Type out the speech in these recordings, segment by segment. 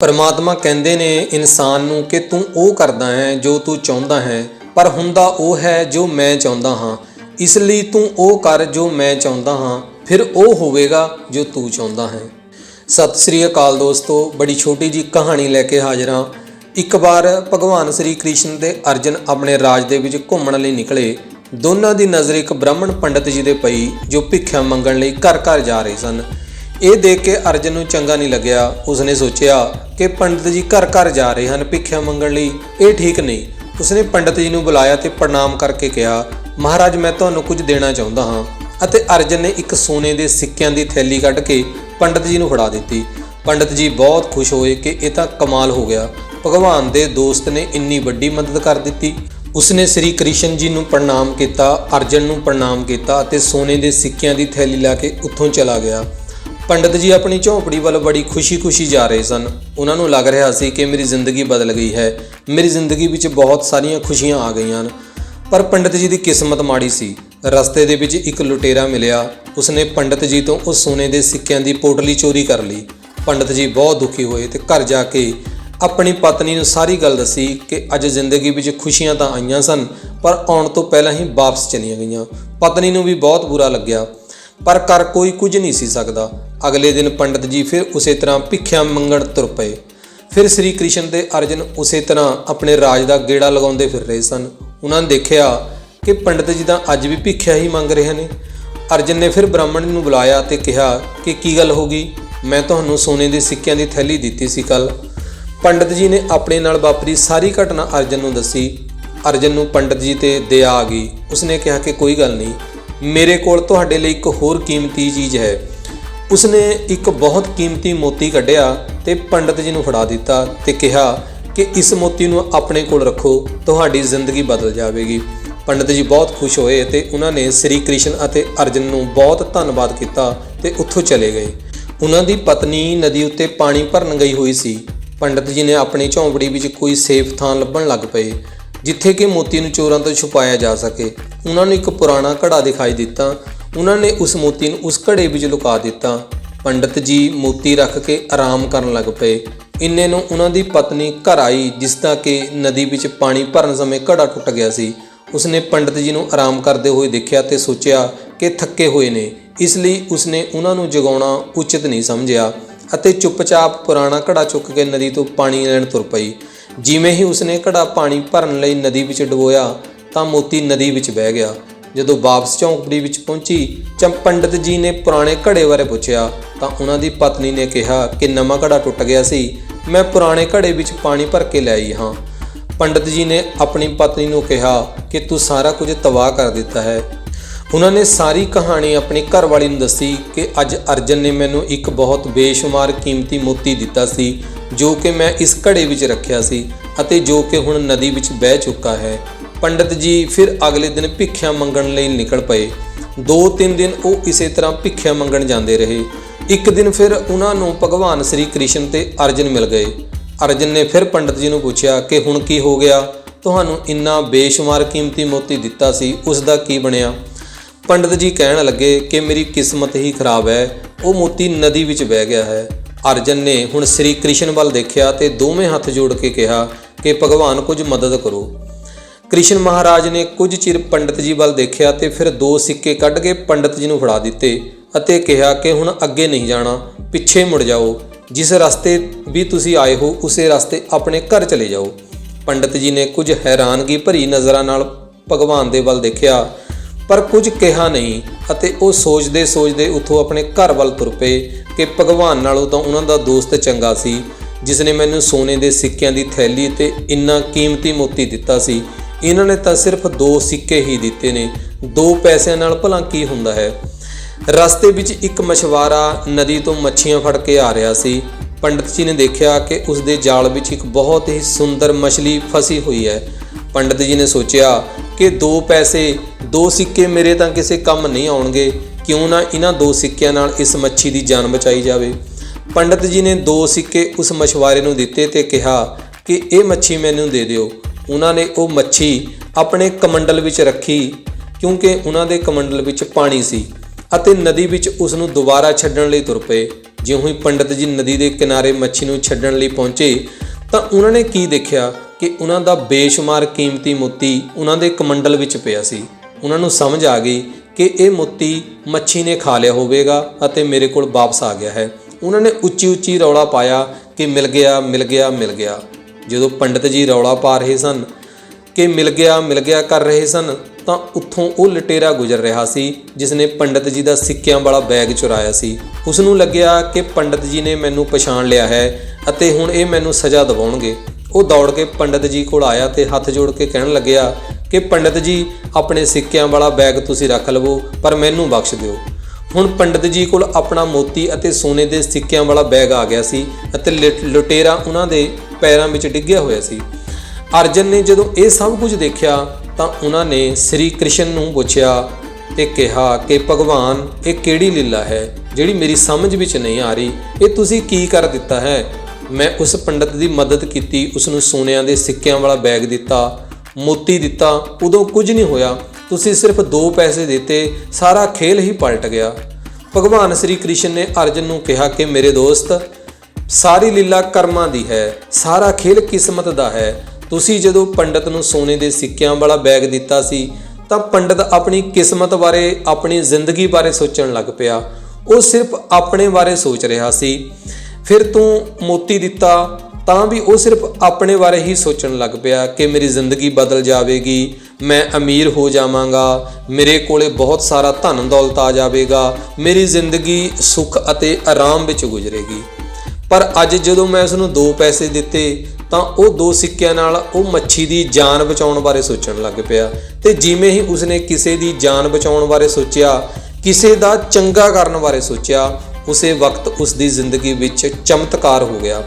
ਪਰਮਾਤਮਾ ਕਹਿੰਦੇ ਨੇ ਇਨਸਾਨ ਨੂੰ ਕਿ ਤੂੰ ਉਹ ਕਰਦਾ ਹੈ ਜੋ ਤੂੰ ਚਾਹੁੰਦਾ ਹੈ, ਪਰ ਹੁੰਦਾ ਉਹ ਹੈ ਜੋ ਮੈਂ ਚਾਹੁੰਦਾ ਹਾਂ। ਇਸ ਲਈ ਤੂੰ ਉਹ ਕਰ ਜੋ ਮੈਂ ਚਾਹੁੰਦਾ ਹਾਂ, ਫਿਰ ਉਹ ਹੋਵੇਗਾ ਜੋ ਤੂੰ ਚਾਹੁੰਦਾ ਹੈ। ਸਤਿ ਸ੍ਰੀ ਅਕਾਲ ਦੋਸਤੋ, ਬੜੀ ਛੋਟੀ ਜੀ ਕਹਾਣੀ ਲੈ ਕੇ ਹਾਜ਼ਰ ਹਾਂ। ਇੱਕ ਵਾਰ ਭਗਵਾਨ ਸ੍ਰੀ ਕ੍ਰਿਸ਼ਨ ਤੇ ਅਰਜਨ ਆਪਣੇ ਰਾਜ ਦੇ ਵਿੱਚ ਘੁੰਮਣ ਲਈ ਨਿਕਲੇ। ਦੋਨਾਂ ਦੀ ਨਜ਼ਰ ਇੱਕ ਬ੍ਰਾਹਮਣ ਪੰਡਤ ਜੀ ਦੇ ਪਈ, ਜੋ ਭਿੱਖਿਆ ਮੰਗਣ ਲਈ ਘਰ ਘਰ ਜਾ ਰਹੇ ਸਨ। ਇਹ ਦੇਖ ਕੇ ਅਰਜਨ ਨੂੰ ਚੰਗਾ ਨਹੀਂ ਲੱਗਿਆ। ਉਸਨੇ ਸੋਚਿਆ ਕਿ ਪੰਡਤ ਜੀ ਘਰ ਘਰ ਜਾ ਰਹੇ ਹਨ ਭਿੱਖਿਆ ਮੰਗਣ ਲਈ। ਇਹ ਠੀਕ ਨਹੀਂ। ਉਸਨੇ ਪੰਡਤ ਜੀ ਨੂੰ ਬੁਲਾਇਆ ਤੇ ਪ੍ਰਣਾਮ ਕਰਕੇ ਕਿਹਾ, ਮਹਾਰਾਜ, ਮੈਂ ਤੁਹਾਨੂੰ ਕੁਝ ਦੇਣਾ ਚਾਹੁੰਦਾ ਹਾਂ। ਅਤੇ ਅਰਜਨ ਨੇ ਇੱਕ ਸੋਨੇ ਦੇ ਸਿੱਕਿਆਂ ਦੀ ਥੈਲੀ ਕੱਢ ਕੇ ਪੰਡਤ ਜੀ ਨੂੰ ਫੜਾ ਦਿੱਤੀ। ਪੰਡਤ ਜੀ ਬਹੁਤ ਖੁਸ਼ ਹੋਏ ਕਿ ਇਹ ਤਾਂ ਕਮਾਲ ਹੋ ਗਿਆ। ਭਗਵਾਨ ਦੇ ਦੋਸਤ ਨੇ ਇੰਨੀ ਵੱਡੀ ਮਦਦ ਕਰ ਦਿੱਤੀ। ਉਸਨੇ ਸ੍ਰੀ ਕ੍ਰਿਸ਼ਨ ਜੀ ਨੂੰ ਪ੍ਰਣਾਮ ਕੀਤਾ, ਅਰਜਨ ਨੂੰ ਪ੍ਰਣਾਮ ਕੀਤਾ ਅਤੇ ਸੋਨੇ ਦੇ ਸਿੱਕਿਆਂ ਦੀ ਥੈਲੀ ਲੈ ਕੇ ਉੱਥੋਂ ਚਲਾ ਗਿਆ। ਪੰਡਤ ਜੀ ਆਪਣੀ ਝੌਂਪੜੀ ਵੱਲ ਬੜੀ ਖੁਸ਼ੀ-ਖੁਸ਼ੀ ਜਾ ਰਹੇ ਸਨ। ਉਹਨਾਂ ਨੂੰ ਲੱਗ ਰਿਹਾ ਸੀ ਕਿ ਮੇਰੀ ਜ਼ਿੰਦਗੀ ਬਦਲ ਗਈ ਹੈ। ਮੇਰੀ ਜ਼ਿੰਦਗੀ ਵਿੱਚ ਬਹੁਤ ਸਾਰੀਆਂ ਖੁਸ਼ੀਆਂ ਆ ਗਈਆਂ ਹਨ। ਪਰ ਪੰਡਤ ਜੀ ਦੀ ਕਿਸਮਤ ਮਾੜੀ ਸੀ। ਰਸਤੇ ਦੇ ਵਿੱਚ ਇੱਕ ਲੁਟੇਰਾ ਮਿਲਿਆ। ਉਸਨੇ ਪੰਡਤ ਜੀ ਤੋਂ ਉਸ ਸੋਨੇ ਦੇ ਸਿੱਕਿਆਂ ਦੀ ਪੋਟਲੀ ਚੋਰੀ ਕਰ ਲਈ। ਪੰਡਤ ਜੀ ਬਹੁਤ ਦੁਖੀ ਹੋਏ ਤੇ ਘਰ ਜਾ ਕੇ ਆਪਣੀ ਪਤਨੀ ਨੂੰ ਸਾਰੀ ਗੱਲ ਦੱਸੀ ਕਿ ਅੱਜ ਜ਼ਿੰਦਗੀ ਵਿੱਚ ਖੁਸ਼ੀਆਂ ਤਾਂ ਆਈਆਂ ਸਨ, ਪਰ ਆਉਣ ਤੋਂ ਪਹਿਲਾਂ ਹੀ ਵਾਪਸ ਚਲੀਆਂ ਗਈਆਂ। ਪਤਨੀ ਨੂੰ ਵੀ ਬਹੁਤ ਬੁਰਾ ਲੱਗਿਆ। ਪਰ ਕਰ ਕੋਈ ਕੁਝ ਨਹੀਂ ਸੀ ਸਕਦਾ। ਅਗਲੇ ਦਿਨ ਪੰਡਤ ਜੀ ਫਿਰ ਉਸੇ ਤਰ੍ਹਾਂ ਭਿੱਖਿਆ ਮੰਗਣ ਤੁਰ ਪਏ। ਫਿਰ ਸ੍ਰੀ ਕ੍ਰਿਸ਼ਨ ਤੇ ਅਰਜਨ ਉਸੇ ਤਰ੍ਹਾਂ ਆਪਣੇ ਰਾਜ ਦਾ ਗੇੜਾ ਲਗਾਉਂਦੇ ਫਿਰ ਰਹੇ ਸਨ। ਉਹਨਾਂ ਨੇ ਦੇਖਿਆ ਕਿ ਪੰਡਤ ਜੀ ਤਾਂ ਅੱਜ ਵੀ ਭਿੱਖਿਆ ਹੀ ਮੰਗ ਰਹੇ ਨੇ। ਅਰਜਨ ਨੇ ਫਿਰ ਬ੍ਰਾਹਮਣ ਨੂੰ ਬੁਲਾਇਆ ਤੇ ਕਿਹਾ ਕਿ ਕੀ ਗੱਲ ਹੋ ਗਈ? ਮੈਂ ਤੁਹਾਨੂੰ ਸੋਨੇ ਦੇ ਸਿੱਕਿਆਂ ਦੀ ਥੈਲੀ ਦਿੱਤੀ ਸੀ ਕੱਲ ਪੰਡਤ ਜੀ ਨੇ ਆਪਣੇ ਨਾਲ ਵਾਪਰੀ ਸਾਰੀ ਘਟਨਾ ਅਰਜਨ ਨੂੰ ਦੱਸੀ। ਅਰਜਨ ਨੂੰ ਪੰਡਤ ਜੀ ਤੇ ਦਇਆ ਆ ਗਈ। ਉਸਨੇ ਕਿਹਾ ਕਿ ਕੋਈ ਗੱਲ ਨਹੀਂ। ਮੇਰੇ ਕੋਲ ਤੁਹਾਡੇ ਲਈ ਇੱਕ ਹੋਰ ਕੀਮਤੀ ਚੀਜ਼ ਹੈ। ਉਸਨੇ ਇੱਕ ਬਹੁਤ ਕੀਮਤੀ ਮੋਤੀ ਕੱਢਿਆ ਤੇ ਪੰਡਤ ਜੀ ਨੂੰ ਫੜਾ ਦਿੱਤਾ ਤੇ ਕਿਹਾ ਕਿ ਇਸ ਮੋਤੀ ਨੂੰ ਆਪਣੇ ਕੋਲ ਰੱਖੋ, ਤੁਹਾਡੀ ਜ਼ਿੰਦਗੀ ਬਦਲ ਜਾਵੇਗੀ। ਪੰਡਤ ਜੀ ਬਹੁਤ ਖੁਸ਼ ਹੋਏ ਤੇ ਉਹਨਾਂ ਨੇ ਸ੍ਰੀ ਕ੍ਰਿਸ਼ਨ ਅਤੇ ਅਰਜਨ ਨੂੰ ਬਹੁਤ ਧੰਨਵਾਦ ਕੀਤਾ ਤੇ ਉੱਥੋਂ ਚਲੇ ਗਏ। ਉਹਨਾਂ ਦੀ ਪਤਨੀ ਨਦੀ ਉੱਤੇ ਪਾਣੀ ਭਰਨ ਗਈ ਹੋਈ ਸੀ। ਪੰਡਤ ਜੀ ਨੇ ਆਪਣੀ ਝੌਂਪੜੀ ਵਿੱਚ ਕੋਈ ਸੇਫ ਥਾਂ ਲੱਭਣ ਲੱਗ ਪਏ, ਜਿੱਥੇ ਕਿ ਮੋਤੀ ਨੂੰ ਚੋਰਾਂ ਤੋਂ ਛੁਪਾਇਆ ਜਾ ਸਕੇ। ਉਹਨਾਂ ਨੂੰ ਇੱਕ ਪੁਰਾਣਾ ਘੜਾ ਦਿਖਾਈ ਦਿੱਤਾ ਉਹਨਾਂ ਨੇ ਉਸ ਮੋਤੀ ਨੂੰ ਉਸ ਘੜੇ ਵਿੱਚ ਲੁਕਾ ਦਿੱਤਾ। ਪੰਡਤ ਜੀ ਮੋਤੀ ਰੱਖ ਕੇ ਆਰਾਮ ਕਰਨ ਲੱਗ ਪਏ। ਇੰਨੇ ਨੂੰ ਉਹਨਾਂ ਦੀ ਪਤਨੀ ਘਰ ਆਈ, ਜਿਸ ਦਾ ਕਿ ਨਦੀ ਵਿੱਚ ਪਾਣੀ ਭਰਨ ਸਮੇਂ ਘੜਾ ਟੁੱਟ ਗਿਆ ਸੀ। ਉਸਨੇ ਪੰਡਤ ਜੀ ਨੂੰ ਆਰਾਮ ਕਰਦੇ ਹੋਏ ਦੇਖਿਆ ਤੇ ਸੋਚਿਆ ਕਿ ਥੱਕੇ ਹੋਏ ਨੇ। ਇਸ ਲਈ ਉਸਨੇ ਉਹਨਾਂ ਨੂੰ ਜਗਾਉਣਾ ਉਚਿਤ ਨਹੀਂ ਸਮਝਿਆ ਅਤੇ ਚੁੱਪਚਾਪ ਪੁਰਾਣਾ ਘੜਾ ਚੁੱਕ ਕੇ ਨਦੀ ਤੋਂ ਪਾਣੀ ਲੈਣ ਤੁਰ ਪਈ। ਜਿਵੇਂ ਹੀ ਉਸਨੇ ਘੜਾ ਪਾਣੀ ਭਰਨ ਲਈ ਨਦੀ ਵਿੱਚ ਡਬੋਇਆ, ਤਾਂ ਮੋਤੀ ਨਦੀ ਵਿੱਚ ਬਹਿ ਗਿਆ। ਜਦੋਂ ਵਾਪਸ ਝੌਂਪੜੀ ਵਿੱਚ ਪਹੁੰਚੀ, ਚੰ, ਪੰਡਤ ਜੀ ਨੇ ਪੁਰਾਣੇ ਘੜੇ ਬਾਰੇ ਪੁੱਛਿਆ, ਤਾਂ ਉਹਨਾਂ ਦੀ ਪਤਨੀ ਨੇ ਕਿਹਾ ਕਿ ਨਵਾਂ ਘੜਾ ਟੁੱਟ ਗਿਆ ਸੀ, ਮੈਂ ਪੁਰਾਣੇ ਘੜੇ ਵਿੱਚ ਪਾਣੀ ਭਰ ਕੇ ਲੈ ਆਈ ਹਾਂ। ਪੰਡਤ ਜੀ ਨੇ ਆਪਣੀ ਪਤਨੀ ਨੂੰ ਕਿਹਾ ਕਿ ਤੂੰ ਸਾਰਾ ਕੁਝ ਤਬਾਹ ਕਰ ਦਿੱਤਾ ਹੈ। ਉਹਨਾਂ ਨੇ ਸਾਰੀ ਕਹਾਣੀ ਆਪਣੀ ਘਰਵਾਲੀ ਨੂੰ ਦੱਸੀ ਕਿ ਅੱਜ ਅਰਜਨ ਨੇ ਮੈਨੂੰ ਇੱਕ ਬਹੁਤ ਬੇਸ਼ੁਮਾਰ ਕੀਮਤੀ ਮੋਤੀ ਦਿੱਤਾ ਸੀ, ਜੋ ਕਿ ਮੈਂ ਇਸ ਘੜੇ ਵਿੱਚ ਰੱਖਿਆ ਸੀ ਅਤੇ ਜੋ ਕਿ ਹੁਣ ਨਦੀ ਵਿੱਚ ਬਹਿ ਚੁੱਕਾ ਹੈ। ਪੰਡਤ ਜੀ ਫਿਰ ਅਗਲੇ ਦਿਨ ਭਿੱਖਿਆ ਮੰਗਣ ਲਈ ਨਿਕਲ ਪਏ। ਦੋ ਤਿੰਨ ਦਿਨ ਉਹ ਇਸੇ ਤਰ੍ਹਾਂ ਭਿੱਖਿਆ ਮੰਗਣ ਜਾਂਦੇ ਰਹੇ। ਇੱਕ ਦਿਨ ਫਿਰ ਉਹਨਾਂ ਨੂੰ ਭਗਵਾਨ ਸ੍ਰੀ ਕ੍ਰਿਸ਼ਨ ਤੇ ਅਰਜਨ ਮਿਲ ਗਏ। ਅਰਜਨ ਨੇ ਫਿਰ ਪੰਡਤ ਜੀ ਨੂੰ ਪੁੱਛਿਆ ਕਿ ਹੁਣ ਕੀ ਹੋ ਗਿਆ? ਤੁਹਾਨੂੰ ਇੰਨਾ ਬੇਸ਼ੁਮਾਰ ਕੀਮਤੀ ਮੋਤੀ ਦਿੱਤਾ ਸੀ, ਉਸ ਦਾ ਕੀ ਬਣਿਆ? ਪੰਡਤ ਜੀ ਕਹਿਣ ਲੱਗੇ ਕਿ ਮੇਰੀ ਕਿਸਮਤ ਹੀ ਖਰਾਬ ਹੈ, ਉਹ ਮੋਤੀ ਨਦੀ ਵਿੱਚ ਵਹਿ ਗਿਆ ਹੈ। ਅਰਜਨ ਨੇ ਹੁਣ ਸ੍ਰੀ ਕ੍ਰਿਸ਼ਨ ਵੱਲ ਦੇਖਿਆ ਤੇ ਦੋਵੇਂ ਹੱਥ ਜੋੜ ਕੇ ਕਿਹਾ ਕਿ ਭਗਵਾਨ ਕੁਝ ਮਦਦ ਕਰੋ। ਕ੍ਰਿਸ਼ਨ ਮਹਾਰਾਜ ਨੇ ਕੁਝ ਚਿਰ ਪੰਡਤ ਜੀ ਵੱਲ ਦੇਖਿਆ ਤੇ ਫਿਰ ਦੋ ਸਿੱਕੇ ਕੱਢ ਕੇ ਪੰਡਤ ਜੀ ਨੂੰ ਫੜਾ ਦਿੱਤੇ ਅਤੇ ਕਿਹਾ ਕਿ ਹੁਣ ਅੱਗੇ ਨਹੀਂ ਜਾਣਾ, ਪਿੱਛੇ ਮੁੜ ਜਾਓ। ਜਿਸ ਰਸਤੇ ਵੀ ਤੁਸੀਂ ਆਏ ਹੋ, ਉਸੇ ਰਸਤੇ ਆਪਣੇ ਘਰ ਚਲੇ ਜਾਓ। ਪੰਡਤ ਜੀ ਨੇ ਕੁਝ ਹੈਰਾਨਗੀ ਭਰੀ ਨਜ਼ਰਾਂ ਨਾਲ ਭਗਵਾਨ ਦੇ ਵੱਲ ਦੇਖਿਆ, ਪਰ ਕੁਝ ਕਿਹਾ ਨਹੀਂ ਅਤੇ ਉਹ ਸੋਚਦੇ ਸੋਚਦੇ ਉੱਥੋਂ ਆਪਣੇ ਘਰ ਵੱਲ ਤੁਰ ਪਏ ਕਿ ਭਗਵਾਨ ਨਾਲੋਂ ਤਾਂ ਉਹਨਾਂ ਦਾ ਦੋਸਤ ਚੰਗਾ ਸੀ, ਜਿਸ ਨੇ ਮੈਨੂੰ ਸੋਨੇ ਦੇ ਸਿੱਕਿਆਂ ਦੀ ਥੈਲੀ ਤੇ ਇੰਨਾ ਕੀਮਤੀ ਮੋਤੀ ਦਿੱਤਾ ਸੀ। ਇਹਨਾਂ ਨੇ ਤਾਂ ਸਿਰਫ ਦੋ ਸਿੱਕੇ ਹੀ ਦਿੱਤੇ ਨੇ। ਦੋ ਪੈਸਿਆਂ ਨਾਲ ਭਲਾ ਕੀ ਹੁੰਦਾ ਹੈ? ਰਸਤੇ ਵਿੱਚ ਇੱਕ ਮਛਵਾਰਾ ਨਦੀ ਤੋਂ ਮੱਛੀਆਂ ਫੜ ਕੇ ਆ ਰਿਹਾ ਸੀ। ਪੰਡਤ ਜੀ ਨੇ ਦੇਖਿਆ ਕਿ ਉਸ ਦੇ ਜਾਲ ਵਿੱਚ ਇੱਕ ਬਹੁਤ ਹੀ ਸੁੰਦਰ ਮਛਲੀ ਫਸੀ ਹੋਈ ਹੈ। ਪੰਡਤ ਜੀ ਨੇ ਸੋਚਿਆ ਕਿ ਦੋ ਪੈਸੇ, ਦੋ ਸਿੱਕੇ ਮੇਰੇ ਤਾਂ ਕਿਸੇ ਕੰਮ ਨਹੀਂ ਆਉਣਗੇ। ਕਿਉਂ ਨਾ ਇਹਨਾਂ ਦੋ ਸਿੱਕਿਆਂ ਨਾਲ ਇਸ ਮੱਛੀ ਦੀ ਜਾਨ ਬਚਾਈ ਜਾਵੇ। ਪੰਡਤ ਜੀ ਨੇ ਦੋ ਸਿੱਕੇ ਉਸ ਮਛਵਾਰੇ ਨੂੰ ਦਿੱਤੇ ਤੇ ਕਿਹਾ ਕਿ ਇਹ ਮੱਛੀ ਮੈਨੂੰ ਦੇ ਦਿਓ। ਉਹਨਾਂ ਨੇ ਉਹ ਮੱਛੀ ਆਪਣੇ ਕਮੰਡਲ ਵਿੱਚ ਰੱਖੀ, ਕਿਉਂਕਿ ਉਹਨਾਂ ਦੇ ਕਮੰਡਲ ਵਿੱਚ ਪਾਣੀ ਸੀ ਅਤੇ ਨਦੀ ਵਿੱਚ ਉਸ ਨੂੰ ਦੁਬਾਰਾ ਛੱਡਣ ਲਈ ਤੁਰ ਪਏ। ਜਿਉਂ ਹੀ ਪੰਡਤ ਜੀ ਨਦੀ ਦੇ ਕਿਨਾਰੇ ਮੱਛੀ ਨੂੰ ਛੱਡਣ ਲਈ ਪਹੁੰਚੇ, ਤਾਂ ਉਹਨਾਂ ਨੇ ਕੀ ਦੇਖਿਆ ਕਿ ਉਹਨਾਂ ਦਾ ਬੇਸ਼ੁਮਾਰ ਕੀਮਤੀ ਮੋਤੀ ਉਹਨਾਂ ਦੇ ਕਮੰਡਲ ਵਿੱਚ ਪਿਆ ਸੀ। ਉਹਨਾਂ ਨੂੰ ਸਮਝ ਆ ਗਈ ਕਿ ਇਹ ਮੋਤੀ ਮੱਛੀ ਨੇ ਖਾ ਲਿਆ ਹੋਵੇਗਾ ਅਤੇ ਮੇਰੇ ਕੋਲ ਵਾਪਸ ਆ ਗਿਆ ਹੈ। ਉਹਨਾਂ ਨੇ ਉੱਚੀ ਉੱਚੀ ਰੌਲਾ ਪਾਇਆ ਕਿ ਮਿਲ ਗਿਆ ਮਿਲ ਗਿਆ ਮਿਲ ਗਿਆ। ਜਦੋਂ ਪੰਡਤ ਜੀ ਰੌਲਾ ਪਾ ਰਹੇ ਸਨ ਕਿ ਮਿਲ ਗਿਆ ਮਿਲ ਗਿਆ ਕਰ ਰਹੇ ਸਨ, ਤਾਂ ਉੱਥੋਂ ਉਹ ਲਟੇਰਾ ਗੁਜ਼ਰ ਰਿਹਾ ਸੀ ਜਿਸ ਨੇ ਪੰਡਤ ਜੀ ਦਾ ਸਿੱਕਿਆਂ ਵਾਲਾ ਬੈਗ ਚੁਰਾਇਆ ਸੀ। ਉਸ ਨੂੰ ਲੱਗਿਆ ਕਿ ਪੰਡਤ ਜੀ ਨੇ ਮੈਨੂੰ ਪਛਾਣ ਲਿਆ ਹੈ ਅਤੇ ਹੁਣ ਇਹ ਮੈਨੂੰ ਸਜ਼ਾ ਦਿਵਾਉਣਗੇ। ਉਹ ਦੌੜ ਕੇ ਪੰਡਤ ਜੀ ਕੋਲ ਆਇਆ ਤੇ ਹੱਥ ਜੋੜ ਕੇ ਕਹਿਣ ਲੱਗਿਆ ਕਿ ਪੰਡਤ ਜੀ, ਆਪਣੇ ਸਿੱਕਿਆਂ ਵਾਲਾ ਬੈਗ ਤੁਸੀਂ ਰੱਖ ਲਵੋ, ਪਰ ਮੈਨੂੰ ਬਖਸ਼ ਦਿਓ। ਹੁਣ ਪੰਡਤ ਜੀ ਕੋਲ ਆਪਣਾ ਮੋਤੀ ਅਤੇ ਸੋਨੇ ਦੇ ਸਿੱਕਿਆਂ ਵਾਲਾ ਬੈਗ ਆ ਗਿਆ ਸੀ ਅਤੇ ਲੁਟੇਰਾ ਉਹਨਾਂ ਦੇ ਪੈਰਾਂ ਵਿੱਚ ਡਿੱਗਿਆ ਹੋਇਆ ਸੀ। ਅਰਜਨ ਨੇ ਜਦੋਂ ਇਹ ਸਭ ਕੁਝ ਦੇਖਿਆ ਤਾਂ ਉਹਨਾਂ ਨੇ ਸ੍ਰੀ ਕ੍ਰਿਸ਼ਨ ਨੂੰ ਪੁੱਛਿਆ ਤੇ ਕਿਹਾ ਕਿ ਭਗਵਾਨ, ਇਹ ਕਿਹੜੀ ਲੀਲਾ ਹੈ ਜਿਹੜੀ ਮੇਰੀ ਸਮਝ ਵਿੱਚ ਨਹੀਂ ਆ ਰਹੀ? ਇਹ ਤੁਸੀਂ ਕੀ ਕਰ ਦਿੱਤਾ ਹੈ? ਮੈਂ ਉਸ ਪੰਡਤ ਦੀ ਮਦਦ ਕੀਤੀ ਉਸ ਨੂੰ ਸੋਨਿਆਂ ਦੇ ਸਿੱਕਿਆਂ ਵਾਲਾ ਬੈਗ ਦਿੱਤਾ, ਮੋਤੀ ਦਿੱਤਾ, ਉਦੋਂ ਕੁਝ ਨਹੀਂ ਹੋਇਆ। ਤੁਸੀਂ ਸਿਰਫ ਦੋ ਪੈਸੇ ਦਿੱਤੇ, ਸਾਰਾ ਖੇਲ ਹੀ ਪਲਟ ਗਿਆ। ਭਗਵਾਨ ਸ੍ਰੀ ਕ੍ਰਿਸ਼ਨ ਨੇ ਅਰਜਨ ਨੂੰ ਕਿਹਾ ਕਿ ਮੇਰੇ ਦੋਸਤ, ਸਾਰੀ ਲੀਲਾ ਕਰਮਾਂ ਦੀ ਹੈ, ਸਾਰਾ ਖੇਲ ਕਿਸਮਤ ਦਾ ਹੈ। ਤੁਸੀਂ ਜਦੋਂ ਪੰਡਤ ਨੂੰ ਸੋਨੇ ਦੇ ਸਿੱਕਿਆਂ ਵਾਲਾ ਬੈਗ ਦਿੱਤਾ ਸੀ, ਤਾਂ ਪੰਡਤ ਆਪਣੀ ਕਿਸਮਤ ਬਾਰੇ, ਆਪਣੀ ਜ਼ਿੰਦਗੀ ਬਾਰੇ ਸੋਚਣ ਲੱਗ ਪਿਆ। ਉਹ ਸਿਰਫ ਆਪਣੇ ਬਾਰੇ ਸੋਚ ਰਿਹਾ ਸੀ। ਫਿਰ ਤੂੰ ਮੋਤੀ ਦਿੱਤਾ ਤਾਂ ਵੀ ਉਹ ਸਿਰਫ ਆਪਣੇ ਬਾਰੇ ਹੀ ਸੋਚਣ ਲੱਗ ਪਿਆ ਕਿ ਮੇਰੀ ਜ਼ਿੰਦਗੀ ਬਦਲ ਜਾਵੇਗੀ, ਮੈਂ ਅਮੀਰ ਹੋ ਜਾਵਾਂਗਾ, ਮੇਰੇ ਕੋਲੇ ਬਹੁਤ ਸਾਰਾ ਧਨ ਦੌਲਤ ਆ ਜਾਵੇਗਾ, ਮੇਰੀ ਜ਼ਿੰਦਗੀ ਸੁੱਖ ਅਤੇ ਆਰਾਮ ਵਿੱਚ ਗੁਜ਼ਰੇਗੀ। ਪਰ ਅੱਜ ਜਦੋਂ ਮੈਂ ਉਸ ਨੂੰ ਦੋ ਪੈਸੇ ਦਿੱਤੇ, ਤਾਂ ਉਹ ਦੋ ਸਿੱਕਿਆਂ ਨਾਲ ਉਹ ਮੱਛੀ ਦੀ ਜਾਨ ਬਚਾਉਣ ਬਾਰੇ ਸੋਚਣ ਲੱਗ ਪਿਆ। ਤੇ ਜਿਵੇਂ ਹੀ ਉਸਨੇ ਕਿਸੇ ਦੀ ਜਾਨ ਬਚਾਉਣ ਬਾਰੇ ਸੋਚਿਆ, ਕਿਸੇ ਦਾ ਚੰਗਾ ਕਰਨ ਬਾਰੇ ਸੋਚਿਆ, ਉਸੇ ਵਕਤ ਉਸ ਦੀ ਜ਼ਿੰਦਗੀ ਵਿੱਚ ਚਮਤਕਾਰ ਹੋ ਗਿਆ।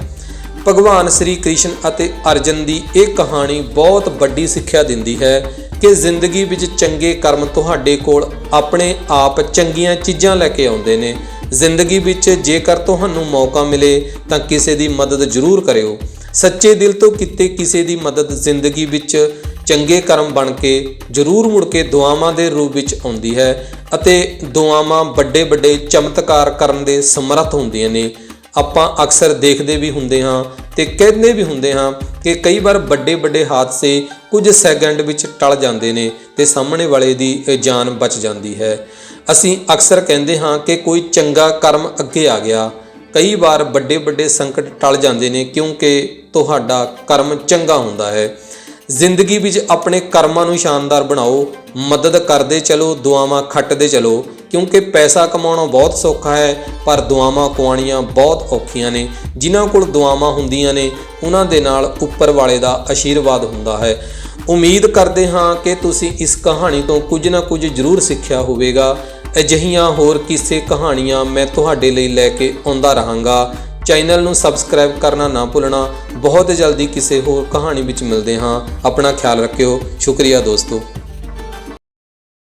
ਭਗਵਾਨ ਸ੍ਰੀ ਕ੍ਰਿਸ਼ਨ ਅਤੇ ਅਰਜਨ ਦੀ ਇਹ ਕਹਾਣੀ ਬਹੁਤ ਵੱਡੀ ਸਿੱਖਿਆ ਦਿੰਦੀ ਹੈ ਕਿ ਜ਼ਿੰਦਗੀ ਵਿੱਚ ਚੰਗੇ ਕਰਮ ਤੁਹਾਡੇ ਕੋਲ ਆਪਣੇ ਆਪ ਚੰਗੀਆਂ ਚੀਜ਼ਾਂ ਲੈ ਕੇ ਆਉਂਦੇ ਨੇ। ਜ਼ਿੰਦਗੀ ਵਿੱਚ ਜੇਕਰ ਤੁਹਾਨੂੰ ਮੌਕਾ ਮਿਲੇ ਤਾਂ ਕਿਸੇ ਦੀ ਮਦਦ ਜ਼ਰੂਰ ਕਰਿਓ। ਸੱਚੇ ਦਿਲ ਤੋਂ ਕੀਤੇ ਕਿਸੇ ਦੀ ਮਦਦ ਜ਼ਿੰਦਗੀ ਵਿੱਚ ਚੰਗੇ ਕਰਮ ਬਣ ਕੇ ਜ਼ਰੂਰ ਮੁੜ ਕੇ ਦੁਆਵਾਂ ਦੇ ਰੂਪ ਵਿੱਚ ਆਉਂਦੀ ਹੈ ਅਤੇ ਦੁਆਵਾਂ ਵੱਡੇ ਵੱਡੇ ਚਮਤਕਾਰ ਕਰਨ ਦੇ ਸਮਰੱਥ ਹੁੰਦੀਆਂ ਨੇ। ਆਪਾਂ ਅਕਸਰ ਦੇਖਦੇ ਵੀ ਹੁੰਦੇ ਹਾਂ ਤੇ ਕਹਿੰਦੇ ਵੀ ਹੁੰਦੇ ਹਾਂ ਕਿ ਕਈ ਵਾਰ ਵੱਡੇ ਵੱਡੇ ਹਾਦਸੇ ਕੁਝ ਸੈਕਿੰਡ ਵਿੱਚ ਟਲ ਜਾਂਦੇ ਨੇ ਤੇ ਸਾਹਮਣੇ ਵਾਲੇ ਦੀ ਜਾਨ ਬਚ ਜਾਂਦੀ ਹੈ। ਅਸੀਂ ਅਕਸਰ ਕਹਿੰਦੇ ਹਾਂ ਕਿ ਕੋਈ ਚੰਗਾ ਕਰਮ ਅੱਗੇ ਆ ਗਿਆ। ਕਈ ਵਾਰ ਵੱਡੇ ਵੱਡੇ ਸੰਕਟ ਟਲ ਜਾਂਦੇ ਨੇ ਕਿਉਂਕਿ ਤੁਹਾਡਾ ਕਰਮ ਚੰਗਾ ਹੁੰਦਾ ਹੈ। ਜ਼ਿੰਦਗੀ ਵਿੱਚ ਆਪਣੇ ਕਰਮਾਂ ਨੂੰ ਸ਼ਾਨਦਾਰ ਬਣਾਓ, ਮਦਦ ਕਰਦੇ ਚਲੋ, ਦੁਆਵਾਂ ਖੱਟਦੇ ਚਲੋ ਕਿਉਂਕਿ ਪੈਸਾ ਕਮਾਉਣਾ ਬਹੁਤ ਸੌਖਾ ਹੈ, ਪਰ ਦੁਆਵਾਂ ਕਮਾਉਣੀਆਂ ਬਹੁਤ ਔਖੀਆਂ ਨੇ। ਜਿਨ੍ਹਾਂ ਕੋਲ ਦੁਆਵਾਂ ਹੁੰਦੀਆਂ ਨੇ, ਉਹਨਾਂ ਦੇ ਨਾਲ ਉੱਪਰ ਵਾਲੇ ਦਾ ਆਸ਼ੀਰਵਾਦ ਹੁੰਦਾ ਹੈ। ਉਮੀਦ ਕਰਦੇ ਹਾਂ ਕਿ ਤੁਸੀਂ ਇਸ ਕਹਾਣੀ ਤੋਂ ਕੁਝ ਨਾ ਕੁਝ ਜ਼ਰੂਰ ਸਿੱਖਿਆ ਹੋਵੇਗਾ। ਅਜਿਹੀਆਂ ਹੋਰ ਕਿਸੇ ਕਹਾਣੀਆਂ ਮੈਂ ਤੁਹਾਡੇ ਲਈ ਲੈ ਕੇ ਆਉਂਦਾ ਰਹਾਂਗਾ। ਚੈਨਲ ਨੂੰ ਸਬਸਕ੍ਰਾਈਬ ਕਰਨਾ ਨਾ ਭੁੱਲਣਾ। ਬਹੁਤ ਜਲਦੀ ਕਿਸੇ ਹੋਰ ਕਹਾਣੀ ਵਿੱਚ ਮਿਲਦੇ ਹਾਂ। ਆਪਣਾ ਖਿਆਲ ਰੱਖਿਓ। ਸ਼ੁਕਰੀਆ ਦੋਸਤੋ।